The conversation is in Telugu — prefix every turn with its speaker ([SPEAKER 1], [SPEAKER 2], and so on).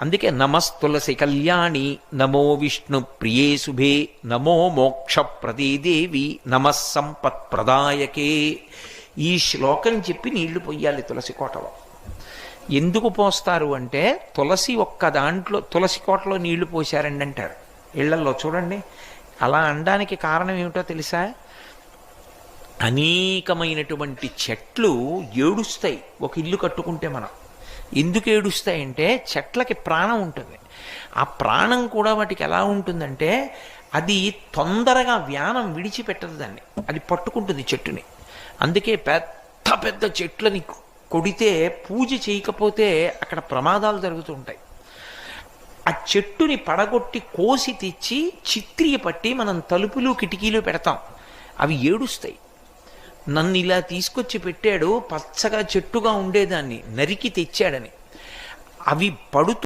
[SPEAKER 1] అందుకే నమస్తులసి కళ్యాణి నమో విష్ణు ప్రియే శుభే నమో మోక్ష ప్రదీదేవి నమస్సంపత్ సంపత్ ప్రదాయకే. ఈ శ్లోకం చెప్పి నీళ్ళు పొయ్యాలి తులసి కోటలో. ఎందుకు పోస్తారు అంటే తులసి ఒక్క దాంట్లో తులసి కోటలో నీళ్ళు పోశారండి అంటారు. ఇళ్ళలో చూడండి. అలా అనడానికి కారణం ఏమిటో తెలుసా? అనేకమైనటువంటి చెట్లు ఏడుస్తాయి. ఒక ఇల్లు కట్టుకుంటే మనం. ఎందుకు ఏడుస్తాయంటే చెట్లకి ప్రాణం ఉంటుంది. ఆ ప్రాణం కూడా వాటికి ఎలా ఉంటుందంటే అది తొందరగా వ్యానం విడిచిపెట్టదు దాన్ని. అది పట్టుకుంటుంది చెట్టుని. అందుకే పెద్ద పెద్ద చెట్లని కొడితే పూజ చేయకపోతే అక్కడ ప్రమాదాలు జరుగుతూ ఉంటాయి. ఆ చెట్టుని పడగొట్టి కోసి తెచ్చి చిత్రియ పట్టి మనం తలుపులు కిటికీలు పెడతాం. అవి ఏడుస్తాయి. నన్ను ఇలా తీసుకొచ్చి పెట్టాడు పచ్చగా చెట్టుగా ఉండేదాన్ని నరికి తెచ్చాడని. అవి పడుతూ